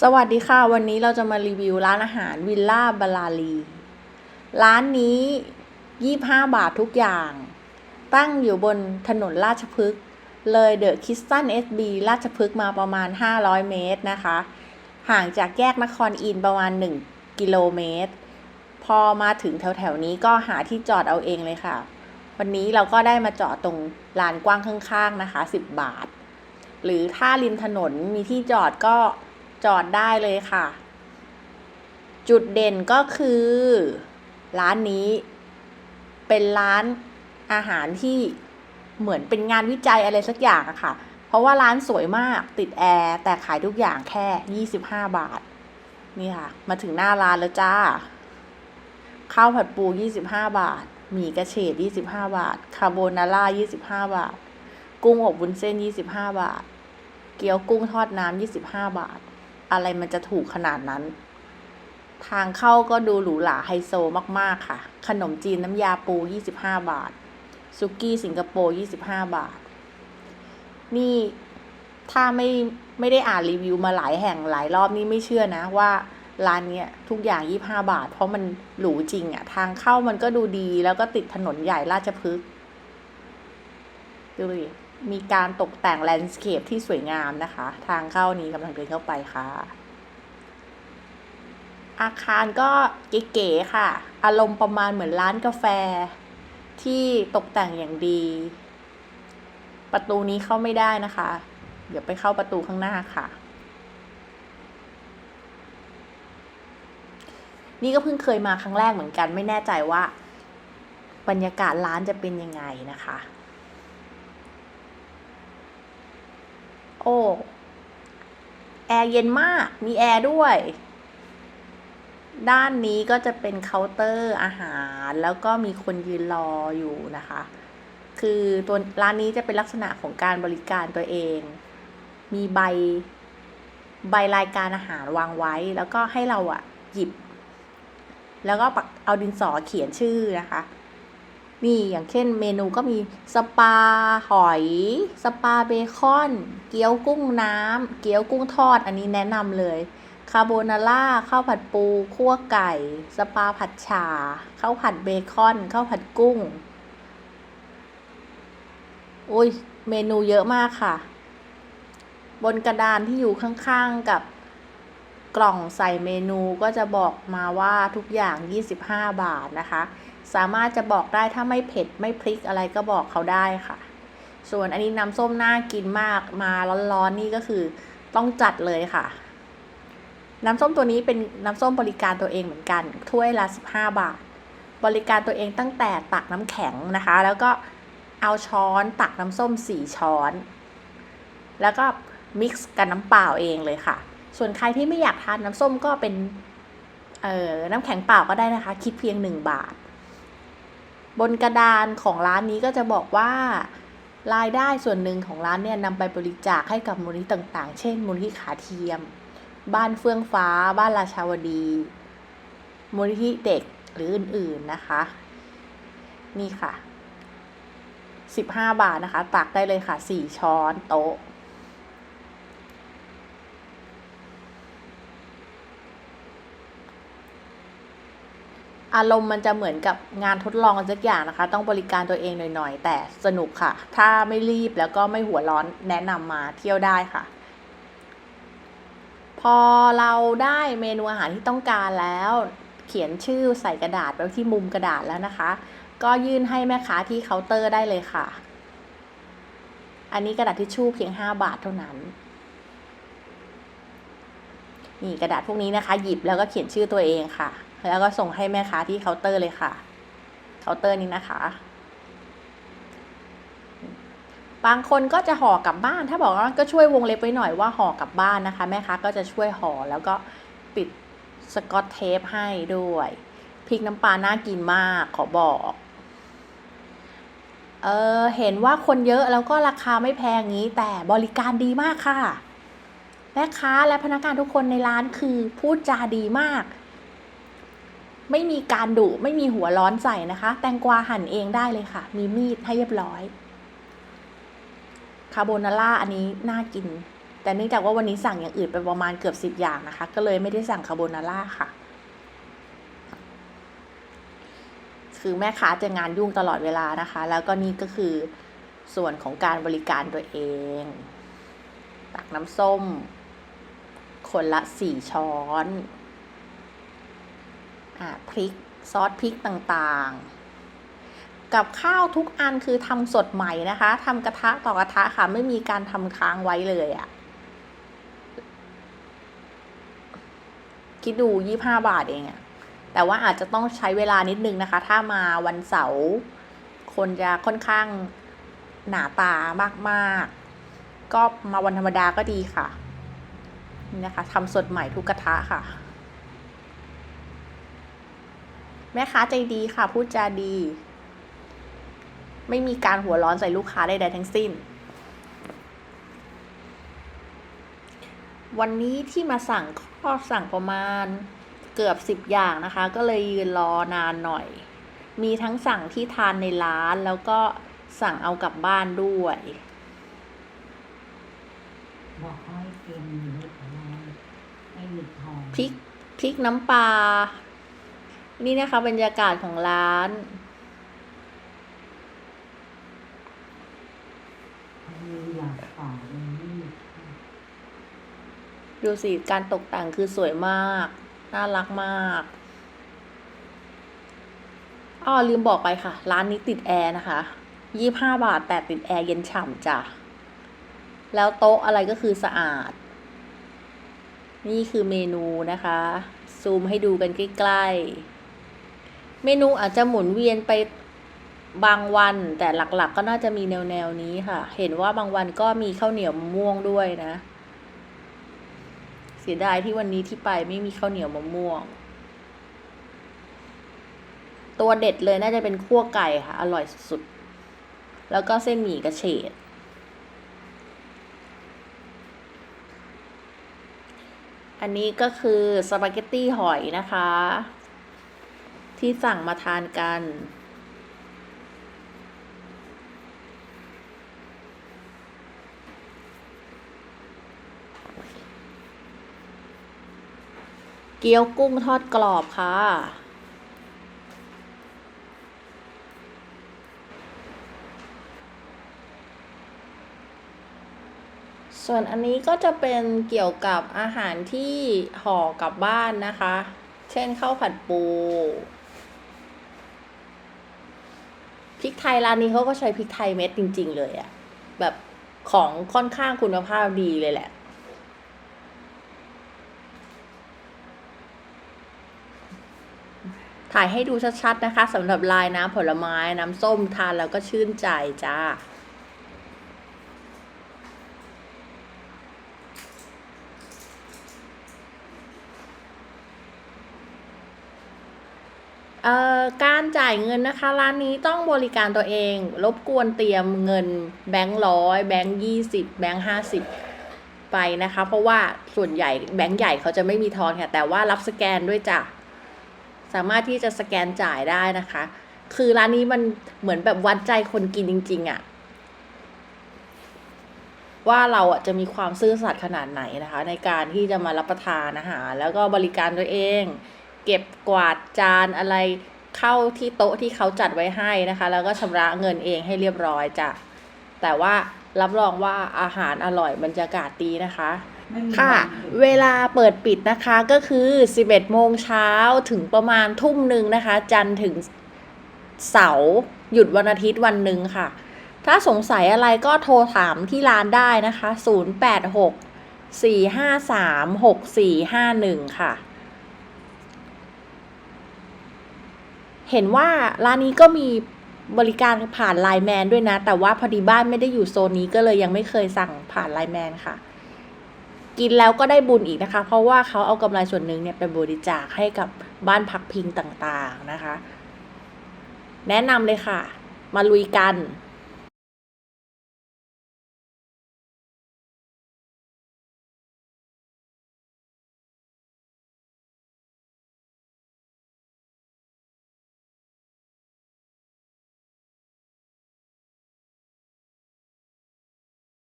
สวัสดีค่ะ วันนี้เราจะมารีวิวร้านอาหารวิลล่าบาลาลี ร้านนี้ 25 บาททุกอย่าง ตั้งอยู่บนถนนราชพฤกษ์เลยเดอะคิสตันเอสบีราชพฤกษ์มาประมาณ 500 เมตรนะคะ ห่างจากแยกนครอินประมาณ 1 กิโลเมตร พอมาถึงแถวๆนี้ก็หาที่จอดเอาเองเลยค่ะ วันนี้เราก็ได้มาจอดตรงลานกว้างข้างๆนะคะ 10 บาท หรือถ้าริมถนนมีที่จอดก็ จอดได้เลยค่ะ จุดเด่นก็คือ ร้านนี้ เป็นร้านอาหารที่เหมือนเป็นงานวิจัยอะไรสักอย่างอะค่ะ เพราะว่าร้านสวยมากติดแอร์แต่ขายทุกอย่างแค่ 25 บาท นี่ค่ะ มาถึงหน้าร้านแล้วจ้า ข้าวผัดปู 25 บาท หมี่กระเฉด 25 บาท คาโบนาร่า 25 บาท กุ้งอบวุ้นเส้น 25 บาท เกี๊ยวกุ้งทอดน้ำ 25 บาท อะไรมันจะถูกขนาดนั้น ทางเข้าก็ดูหรูหราไฮโซมากๆค่ะ ขนมจีนน้ำยาปู 25 บาทซุกี้สิงคโปร์ 25 บาท นี่ถ้าไม่ไม่ได้อ่านรีวิวมาหลายแห่งหลายรอบนี่ไม่เชื่อนะว่าร้านเนี้ยทุกอย่าง 25 บาท เพราะมันหรูจริงอะทางเข้ามันก็ดูดีแล้วก็ติดถนนใหญ่ราชพฤกษ์ดูดิ มีการตกแต่งแลนด์สเคปที่สวยงามนะคะ ทางเข้านี้กำลังเดินเข้าไปค่ะ อาคารก็เก๋ๆค่ะ อารมณ์ประมาณเหมือนร้านกาแฟ ที่ตกแต่งอย่างดี ประตูนี้เข้าไม่ได้นะคะ เดี๋ยวไปเข้าประตูข้างหน้าค่ะ นี่ก็เพิ่งเคยมาครั้งแรกเหมือนกัน ไม่แน่ใจว่า บรรยากาศร้านจะเป็นยังไงนะคะ โอ้แอร์เย็นมาก มีแอร์ด้วย ด้านนี้ก็จะเป็นเคาน์เตอร์อาหาร แล้วก็มีคนยืนรออยู่นะคะ คือตัวร้านนี้จะเป็นลักษณะของการบริการตัวเอง มีใบใบรายการอาหารวางไว้ แล้วก็ให้เราอะหยิบ แล้วก็ปักเอาดินสอเขียนชื่อนะคะ นี่อย่างเช่นเมนูก็มีสปาหอย สปาเบคอน เกี๊ยวกุ้งน้ำเกี๊ยวกุ้งทอดอันนี้แนะนำเลยคาโบนาร่าข้าวผัดปูคั่วไก่ สปาผัดฉาข้าวผัดเบคอนข้าวผัดกุ้งอุ้ยเมนูเยอะมากค่ะ บนกระดานที่อยู่ข้างๆกับกล่องใส่เมนูก็จะบอกมาว่าทุกอย่าง 25 บาทนะคะ สามารถจะบอกได้ถ้าไม่เผ็ดไม่พริกอะไรก็บอกเขาได้ค่ะ ส่วนอันนี้น้ำส้มน่ากินมากมาร้อนๆนี่ก็คือต้องจัดเลยค่ะ น้ำส้มตัวนี้เป็นน้ำส้มบริการตัวเองเหมือนกันถ้วยละ15 บาท บริการตัวเองตั้งแต่ตักน้ำแข็งนะคะ แล้วก็เอาช้อนตักน้ำส้ม 4 ช้อน แล้วก็มิกซ์กับน้ำเปล่าเองเลยค่ะ ส่วนใครที่ไม่อยากทานน้ำส้มก็เป็น เอ่อ น้ำแข็งเปล่าก็ได้นะคะ คิดเพียง 1 บาท บนกระดานของร้านนี้ก็จะบอกว่ารายได้ส่วนหนึ่งของร้านเนี่ยนำไปบริจาคให้กับมูลนิธิต่างๆ เช่น มูลนิธิขาเทียม บ้านเฟื่องฟ้า บ้านราชาวดี มูลนิธิเด็กหรืออื่นๆนะคะ นี่ค่ะ 15 บาทนะคะ ตักได้เลยค่ะ 4 ช้อนโต๊ะ อารมณ์มันจะเหมือนกับงานทดลองสักอย่างนะคะ ต้องบริการตัวเองหน่อยๆ แต่สนุกค่ะ ถ้าไม่รีบแล้วก็ไม่หัวร้อนแนะนำมาเที่ยวได้ค่ะ พอเราได้เมนูอาหารที่ต้องการแล้ว เขียนชื่อใส่กระดาษไว้ที่มุมกระดาษแล้วนะคะ ก็ยื่นให้แม่ค้าที่เคาน์เตอร์ได้เลยค่ะ อันนี้กระดาษทิชชู่เพียง 5 บาทเท่านั้นนี่กระดาษพวกนี้นะคะ หยิบแล้วก็เขียนชื่อตัวเองค่ะ แล้วก็ส่งให้แม่ค้าที่เคาน์เตอร์เลยค่ะ เคาน์เตอร์นี้นะคะ บางคนก็จะห่อกลับบ้าน ถ้าบอกว่าก็ช่วยวงเล็บไว้หน่อยว่าห่อกลับบ้านนะคะ แม่ค้าก็จะช่วยห่อแล้วก็ปิดสกอตเทปให้ด้วยพริกน้ำปลาน่ากินมากขอบอก เออเห็นว่าคนเยอะแล้วก็ราคาไม่แพงงี้ แต่บริการดีมากค่ะ แม่ค้าและพนักงานทุกคนในร้านคือพูดจาดีมาก ไม่มีการดุไม่มีหัวร้อนใส่นะคะ แตงกวาหั่นเองได้เลยค่ะ มีมีดให้เรียบร้อย คาโบนาร่าอันนี้น่ากิน แต่เนื่องจากว่าวันนี้สั่งอย่างอื่นไปประมาณเกือบสิบอย่างนะคะ ก็เลยไม่ได้สั่งคาโบนาร่าค่ะ คือแม่ค้าจะงานยุ่งตลอดเวลานะคะ แล้วก็นี่ก็คือส่วนของการบริการตัวเอง ตักน้ำส้ม คนละสี่ช้อน พริกซอสพริกต่างๆ กับข้าวทุกอันคือทำสดใหม่นะคะทำกระทะต่อกระทะค่ะไม่มีการทำค้างไว้เลยอะ่ะคิดดูยี่ห้าบาทเองอะแต่ว่าอาจจะต้องใช้เวลานิดนึงนะคะ ถ้ามาวันเสาร์คนจะค่อนข้างหนาตามากๆ ก็มาวันธรรมดาก็ดีค่ะ นี่นะคะทำสดใหม่ทุกกระทะค่ะ แม่ค้าใจดีค่ะพูดจาดี ไม่มีการหัวร้อนใส่ลูกค้าใดๆทั้งสิ้น วันนี้ที่มาสั่งก็สั่งประมาณเกือบสิบอย่างนะคะ ก็เลยยืนรอนานหน่อย มีทั้งสั่งที่ทานในร้านแล้วก็สั่งเอากลับบ้านด้วย บอกเขาให้เตรียมหมูของเราไม่มีทองพริกพริกน้ำปลา นี่นะคะบรรยากาศของร้าน ดูสิการตกแต่งคือสวยมาก น่ารักมากอ้อลืมบอกไปค่ะ ร้านนี้ติดแอร์นะคะยี่ห้าบาทแต่ติดแอร์เย็นฉ่ำจ้ะ แล้วโต๊ะอะไรก็คือสะอาด นี่คือเมนูนะคะ ซูมให้ดูกันใกล้ ๆ เมนูอาจจะหมุนเวียนไปบางวัน แต่หลักๆก็น่าจะมีแนวๆนี้ค่ะ เห็นว่าบางวันก็มีข้าวเหนียวมะม่วงด้วยนะ เสียดายที่วันนี้ที่ไปไม่มีข้าวเหนียวมะม่วง ตัวเด็ดเลยน่าจะเป็นคั่วไก่ค่ะ อร่อยสุดๆแล้วก็เส้นหมี่กระเฉดอันนี้ก็คือสปาเกตตี้หอยนะคะ ที่สั่งมาทานกัน เกี๊ยวกุ้งทอดกรอบค่ะส่วนอันนี้ก็จะเป็นเกี่ยวกับอาหารที่ห่อกลับบ้านนะคะ เช่นข้าวผัดปู พริกไทยร้านนี้เขาก็ใช้พริกไทยเม็ดจริง ๆ เลยอะแบบของค่อนข้างคุณภาพดีเลยแหละ ถ่ายให้ดูชัดๆนะคะสำหรับลายน้ำผลไม้น้ำส้มทานแล้วก็ชื่นใจจ้า การจ่ายเงินนะคะ ร้านนี้ต้องบริการตัวเอง รบกวนเตรียมเงินแบงค์ร้อยแบงค์ยี่สิบแบงค์ห้าสิบไปนะคะ เพราะว่าส่วนใหญ่แบงค์ใหญ่เขาจะไม่มีทอนค่ะ แต่ว่ารับสแกนด้วยจ้ะสามารถที่จะสแกนจ่ายได้นะคะ คือร้านนี้มันเหมือนแบบวัดใจคนกินจริง ๆอะว่าเราอะจะมีความซื่อสัตย์ขนาดไหนนะคะ ในการที่จะมารับประทานอาหารแล้วก็บริการตัวเอง เก็บกวาดจานอะไรเข้าที่โต๊ะที่เขาจัดไว้ให้นะคะ แล้วก็ชำระเงินเองให้เรียบร้อยจ้ะแต่ว่ารับรองว่าอาหารอร่อยบรรยากาศดีนะคะไม่มีค่ะวันหยุดเวลาเปิดปิดนะคะก็คือ 11 โมงเช้าถึงประมาณทุ่มหนึ่งนะคะ จันทร์ถึงเสาร์หยุดวันอาทิตย์วันหนึ่งค่ะ ถ้าสงสัยอะไรก็โทรถามที่ร้านได้นะคะ 086 453 6451 ค่ะ เห็นว่าร้านนี้ก็มีบริการผ่านไลน์แมนด้วยนะ แต่ว่าพอดีบ้านไม่ได้อยู่โซนนี้ก็เลยยังไม่เคยสั่งผ่านไลน์แมนค่ะ กินแล้วก็ได้บุญอีกนะคะ เพราะว่าเขาเอากำไรส่วนหนึ่งเนี่ยไปบริจาคให้กับบ้านพักพิงต่างๆนะคะ แนะนำเลยค่ะ มาลุยกัน